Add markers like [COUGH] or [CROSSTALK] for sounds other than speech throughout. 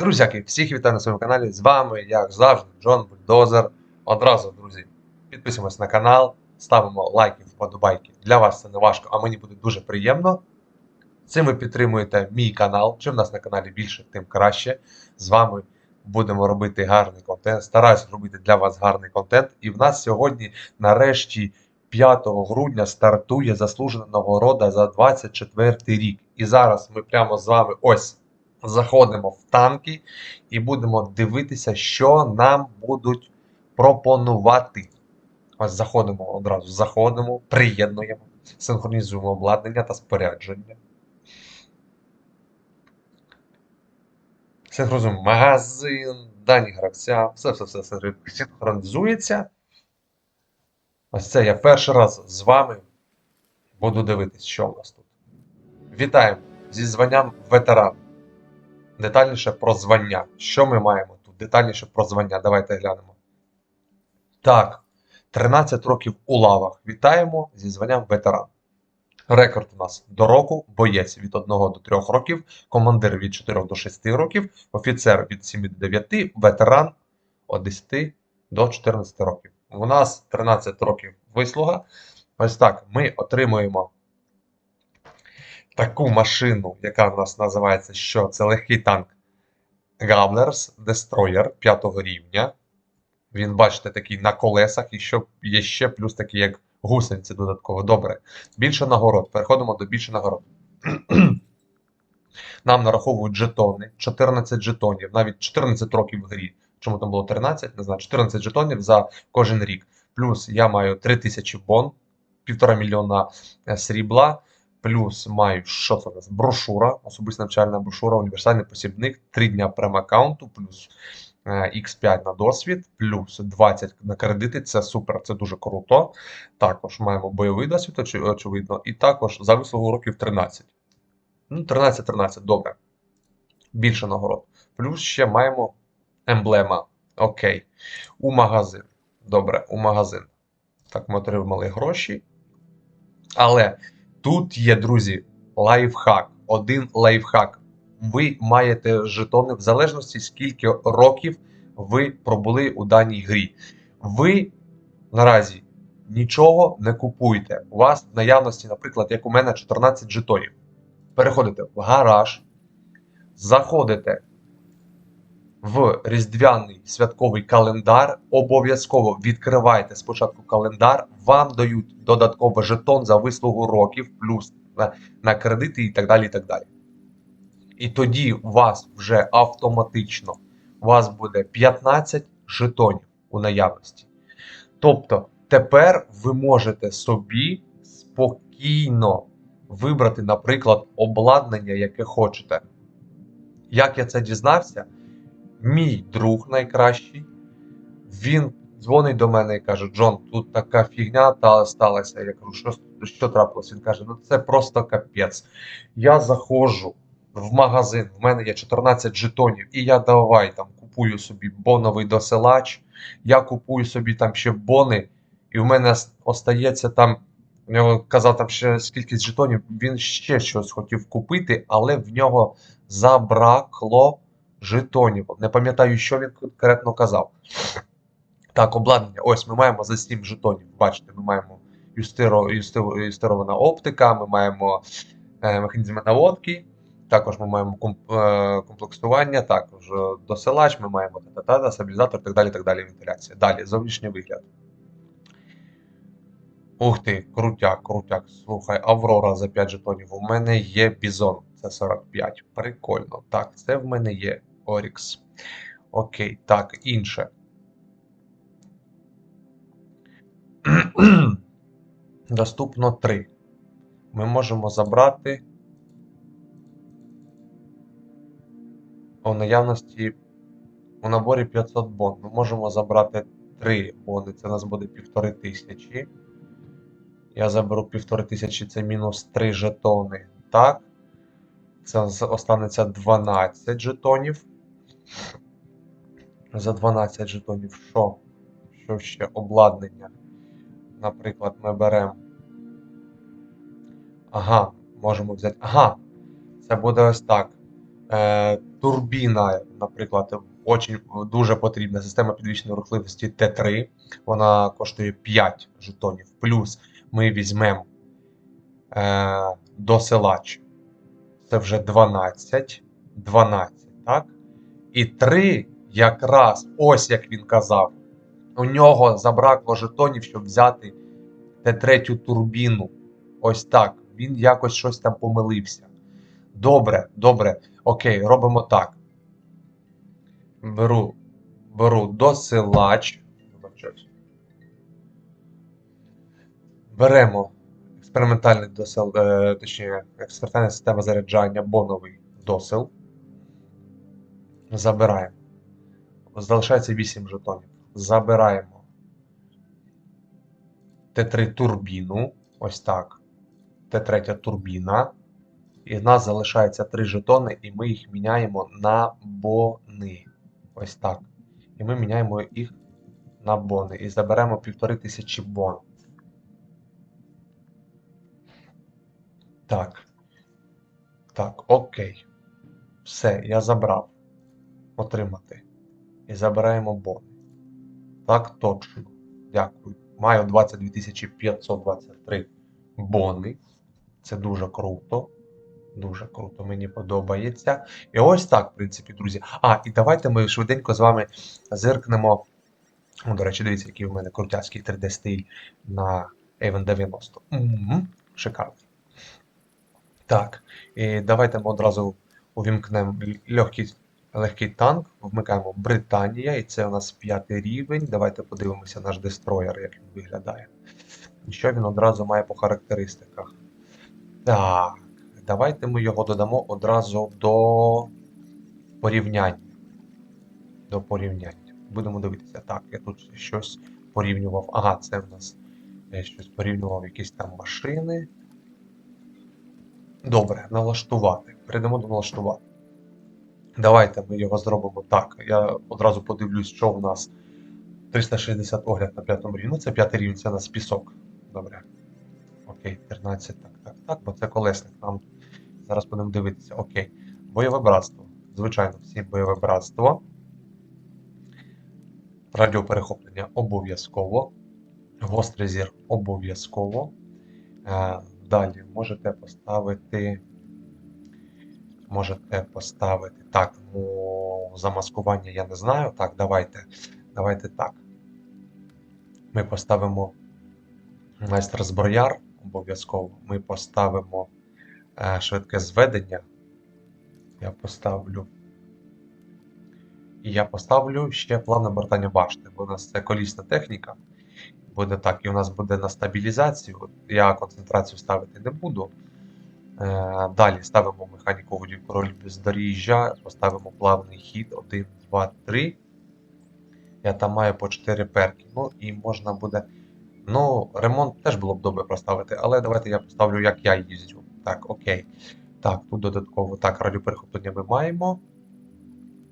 Друзяки, всіх вітаю на своєму каналі. З вами, як завжди, Джон Бульдозер. Одразу, друзі, підписуємось на канал, ставимо лайки, вподобайки. Для вас це не важко, а мені буде дуже приємно. Цим ви підтримуєте мій канал. Чим нас на каналі більше, тим краще. З вами будемо робити гарний контент. Стараюсь робити для вас гарний контент. І в нас сьогодні, нарешті, 5 грудня стартує заслужена нагорода за 24 рік. І зараз ми прямо з вами ось заходимо в танки і будемо дивитися, що нам будуть пропонувати. Ось заходимо одразу, заходимо, приєднуємо, синхронізуємо обладнання та спорядження. Синхронізуємо магазин, дані гравця, все, все, все, все синхронізується. Ось це я перший раз з вами буду дивитись, що у нас тут. Вітаємо зі званням ветеран. Детальніше про звання. Що ми маємо тут? Детальніше про звання. Давайте глянемо. Так, 13 років у лавах. Вітаємо зі званням ветеран. Рекорд у нас до року, боєць від 1 до 3 років, командир від 4 до 6 років, офіцер від 7 до 9, ветеран від 10 до 14 років. У нас 13 років вислуга. Ось так ми отримуємо таку машину, яка в нас називається що? Це легкий танк Gablers Destroyer 5 рівня. Він, бачите, такий на колесах, і що є ще плюс такий, як гусениці додатково. Добре. Більше нагород. Переходимо до більше нагород. [CLEARS THROAT] Нам нараховують жетони, 14 жетонів, навіть 14 років в грі. Чому там було 13? Не знаю, 14 жетонів за кожен рік. Плюс я маю 3000 бон, 1,5 мільйона е, срібла. Плюс маю, що це у нас? Брошура, особиста навчальна брошура, універсальний посібник, 3 дня прем-аккаунту, плюс е, X5 на досвід, плюс 20 на кредити. Це супер, це дуже круто. Також маємо бойовий досвід, очевидно, і також за вислугу років 13. Ну, 13-13, добре. Більше нагород. Плюс ще маємо емблема. Окей. У магазин. Добре, у магазин. Так, ми отримали гроші. Але тут є, друзі, лайфхак. Один лайфхак. Ви маєте жетони в залежності, скільки років ви пробули у даній грі. Ви наразі нічого не купуєте. У вас в наявності, наприклад, як у мене 14 жетонів. Переходите в гараж, заходите в різдвяний святковий календар. Обов'язково відкривайте спочатку календар, вам дають додатковий жетон за вислугу років, плюс на, на кредити і так далі. І так далі. І тоді у вас вже автоматично у вас буде 15 жетонів у наявності. Тобто тепер ви можете собі спокійно вибрати, наприклад, обладнання, яке хочете. Як я це дізнався? Мій друг найкращий, він дзвонить до мене і каже: Джон, тут така фігня та сталася. Я кажу, що, що трапилось? Він каже: ну це просто капець. Я заходжу в магазин, в мене є 14 жетонів, і я давай там купую собі боновий досилач, я купую собі там ще бони, і в мене остається там. Казав там ще скільки жетонів, він ще щось хотів купити, але в нього забракло жетонів. Не пам'ятаю, що він конкретно казав. Так, обладнання. Ось ми маємо за 7 жетонів. Бачите, ми маємо юстиро, юсти- юстирована оптика, ми маємо е, механізми наводки, також ми маємо комп, е, комплексування, також е, досилач, ми маємо та-та-та, стабілізатор і так далі, так далі, вентиляція. Далі, зовнішній вигляд. Ух ти, крутяк, крутяк. Слухай, Аврора за 5 жетонів. У мене є Бізон, це 45. Прикольно. Так, це в мене є Орікс. Окей, так, інше. [CLEARS THROAT] Доступно 3. Ми можемо забрати у наявності у наборі 500 бон. Ми можемо забрати 3 бони, це у нас буде 1500. Я заберу 1500, це мінус 3 жетони. Так. Це останеться 12 жетонів. За 12 жетонів що? Що ще? Обладнання. Наприклад, ми беремо. Ага, можемо взяти. Ага, це буде ось так. Е, турбіна, наприклад, очень, дуже потрібна система підвищеної рухливості Т3. Вона коштує 5 жетонів. Плюс ми візьмемо е, досилач. Це вже 12. 12, так? І 3 якраз, ось як він казав, у нього забракло жетонів, щоб взяти Т3 турбіну. Ось так. Він якось щось там помилився. Добре, добре. Окей, робимо так. Беру, беру досилач. Беремо експериментальний досил, е, точніше, експериментальна система заряджання, боновий досил. Забираємо. Залишається 8 жетонів. Забираємо Т3 турбіну. Ось так. Т3 турбіна. І в нас залишається 3 жетони, і ми їх міняємо на бони. Ось так. І ми міняємо їх на бони. І заберемо 1500 бон. Так. Так, окей. Все, я забрав. Отримати. І забираємо бони. Так, точно. Дякую. Маю 22 523 бони. Це дуже круто. Дуже круто, мені подобається. І ось так, в принципі, друзі. А, і давайте ми швиденько з вами зиркнемо. О, до речі, дивіться, який в мене крутяцький 3D-стиль на Avon 90. Угу, шикарно. Так, і давайте ми одразу увімкнемо легкий, легкий танк, вмикаємо Британія, і це у нас п'ятий рівень. Давайте подивимося наш дестроєр, як він виглядає. І що він одразу має по характеристиках. Так, давайте ми його додамо одразу до порівняння. До порівняння. Будемо дивитися. Так, я тут щось порівнював. Ага, це в нас я щось порівнював якісь там машини. Добре, налаштувати. Перейдемо до налаштувати. Давайте ми його зробимо так. Я одразу подивлюсь, що в нас 360 огляд на п'ятому рівні. Ну, це п'ятий рівень, це у нас пісок. Добре. Окей, 13, так, так, так, бо це колесник. Нам зараз будемо дивитися. Окей. Бойове братство. Звичайно, всі бойове братство. Радіоперехоплення обов'язково. Гострий зір обов'язково. Е, Далі можете поставити. Можете поставити. Так, ну, замаскування я не знаю. Так, давайте. Давайте так. Ми поставимо майстер зброяр обов'язково. Ми поставимо е, швидке зведення. Я поставлю. І я поставлю ще плавне обертання башти, бо у нас це колісна техніка. Буде так, і у нас буде на стабілізацію. Я концентрацію ставити не буду. Е, Далі ставимо механіку водію король бездоріжжя, поставимо плавний хід 1, 2, 3. Я там маю по 4 перки. Ну і можна буде. Ну, ремонт теж було б добре поставити, але давайте я поставлю, як я їздю. Так, окей. Так, тут додатково. Так, радіоперехоплення ми маємо.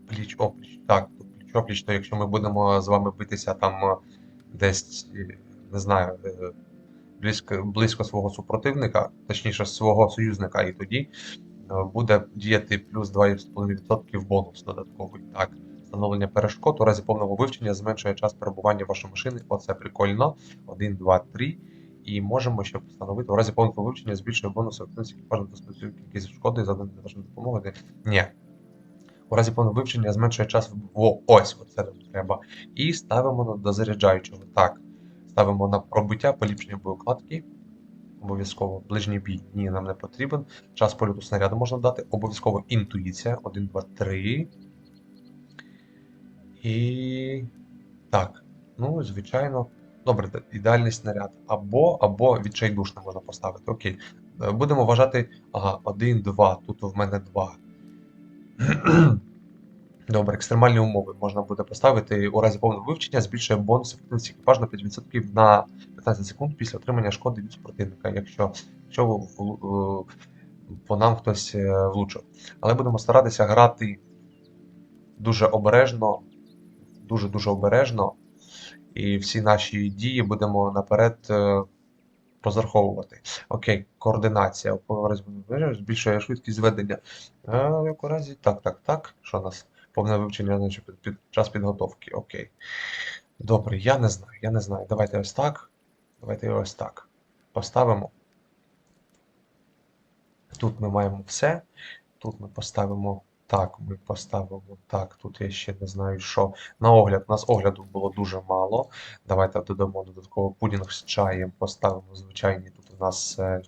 Пліч опліч. Так, тут пліч опліч, то якщо ми будемо з вами битися там е, десь, е, не знаю, близько, близько свого супротивника, точніше свого союзника, і тоді е, буде діяти плюс 2,5% бонус додатковий. Так, встановлення перешкод у разі повного вивчення зменшує час перебування вашої машини. Оце прикольно. 1, 2, 3. І можемо ще встановити у разі повного вивчення збільшує бонус активності екіпажу та специфіку кількість шкоди за вашої допомоги. Ні. У разі повного вивчення зменшує час в ось, оце треба. І ставимо на дозаряджаючого. Так. Ставимо на пробиття, поліпшення боєкладки. Обов'язково ближній бій ні, нам не потрібен. Час польоту снаряду можна дати. Обов'язково інтуїція. 1, 2, 3. І. Так. Ну, звичайно. Добре, ідеальний снаряд. Або, або відчайдушно можна поставити. Окей. Е, Будемо вважати. Ага, 1, 2. Тут в мене 2. Добре, екстремальні умови можна буде поставити у разі повного вивчення, збільшує бонус ефективності екіпажу на 5% на 15 секунд після отримання шкоди від супротивника, якщо, якщо в- в- по нам хтось е, влучив. Але будемо старатися грати дуже обережно, дуже-дуже обережно. І всі наші дії будемо наперед е, розраховувати. Окей, координація. Збільшує швидкість зведення. А, в якому разі? Так, так, так. Що у нас? Повне вивчення значить, під, під час підготовки. Окей. Добре, я не знаю, я не знаю. Давайте ось так. Давайте ось так. Поставимо. Тут ми маємо все. Тут ми поставимо так, ми поставимо так. Тут я ще не знаю, що. На огляд. У нас огляду було дуже мало. Давайте додамо додатково пудінг з чаєм. Поставимо звичайні. Тут у нас е,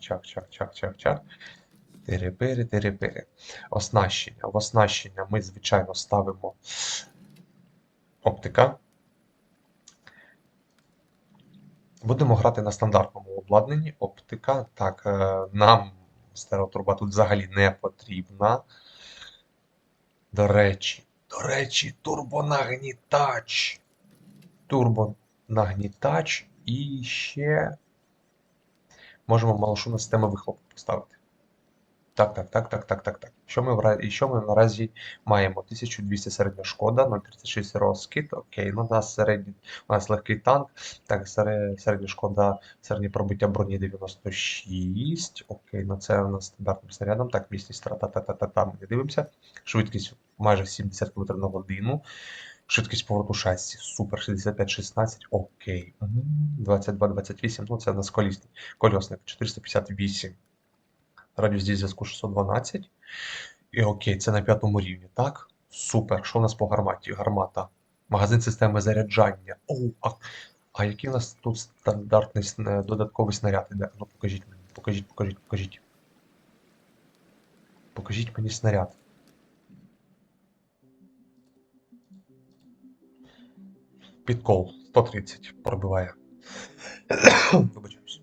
Тири-пири, тири-пири. Оснащення. В оснащення ми, звичайно, ставимо оптика. Будемо грати на стандартному обладнанні. Оптика. Так, е, нам стереотруба тут взагалі не потрібна. До речі, до речі, турбонагнітач. Турбонагнітач і ще можемо малошумну систему вихлопу поставити. Так, так, так, так, так, так, так. Що ми, і що ми наразі маємо? 1200 середня шкода, 0,36 розкид. Окей, ну у нас середній, у нас легкий танк. Так, середня шкода, середнє пробиття броні 96. Окей, ну це у нас стандартним снарядом. Так, міцність та-та-та-та-та, ми не дивимося. Швидкість майже 70 км на годину. Швидкість повороту шасі. Супер, 65-16. Окей. 22-28, ну це у нас колісний. Кольосник 458. Радіус дій зв'язку 612. І окей, це на п'ятому рівні, так? Супер. Що у нас по гарматі? Гармата. Магазин системи заряджання. О, а, а який у нас тут стандартний додатковий снаряд іде? Ну покажіть мені, покажіть, покажіть, покажіть. Покажіть мені снаряд. Підкол 130 пробиває. [COUGHS] Вибачаюсь.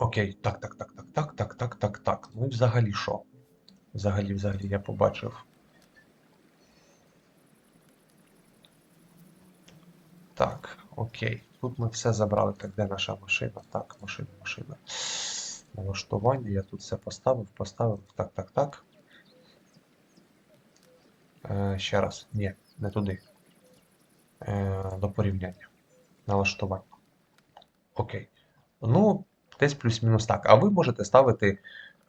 Окей, так, так, так, так, так, так, так, так, так. Ну і взагалі що? Взагалі, взагалі я побачив. Так, окей. Тут ми все забрали. Так, де наша машина? Так, машина, машина. Налаштування. Я тут все поставив, поставив. Так, так, так. Е, ще раз. Ні, не туди. Е, до порівняння. Налаштування. Окей. Ну, десь плюс-мінус так. А ви можете ставити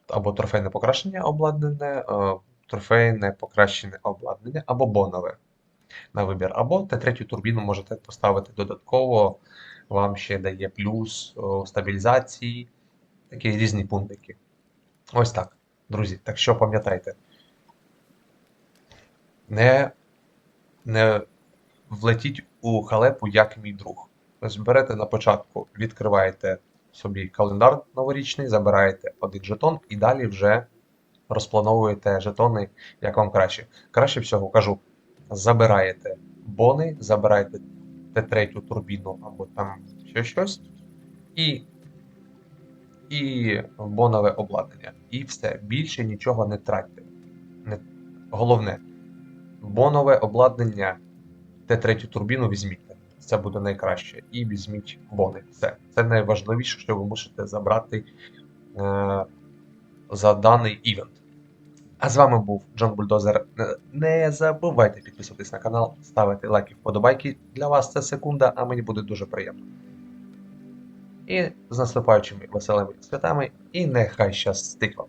або трофейне покращення обладнане, е, трофейне покращене обладнання, або бонове на вибір. Або Т3 турбіну можете поставити додатково. Вам ще дає плюс о, стабілізації, такі різні пунктики. Ось так, друзі. Так що пам'ятайте, не, не влетіть у халепу, як мій друг. Ось берете на початку, відкриваєте собі календар новорічний, забираєте один жетон і далі вже розплановуєте жетони, як вам краще. Краще всього кажу, забираєте бони, забираєте Т3 турбіну або там ще щось, і, і бонове обладнання. І все. Більше нічого не тратьте. Не... Головне, бонове обладнання Т3 турбіну візьміть. Це буде найкраще. І візьміть бони. Все. Це найважливіше, що ви мусите забрати е, за даний івент. А з вами був Джон Бульдозер. Не- Не забувайте підписуватись на канал, ставити лайки, вподобайки. Для вас це секунда, а мені буде дуже приємно. І з наступаючими веселими святами, і нехай щастить вам!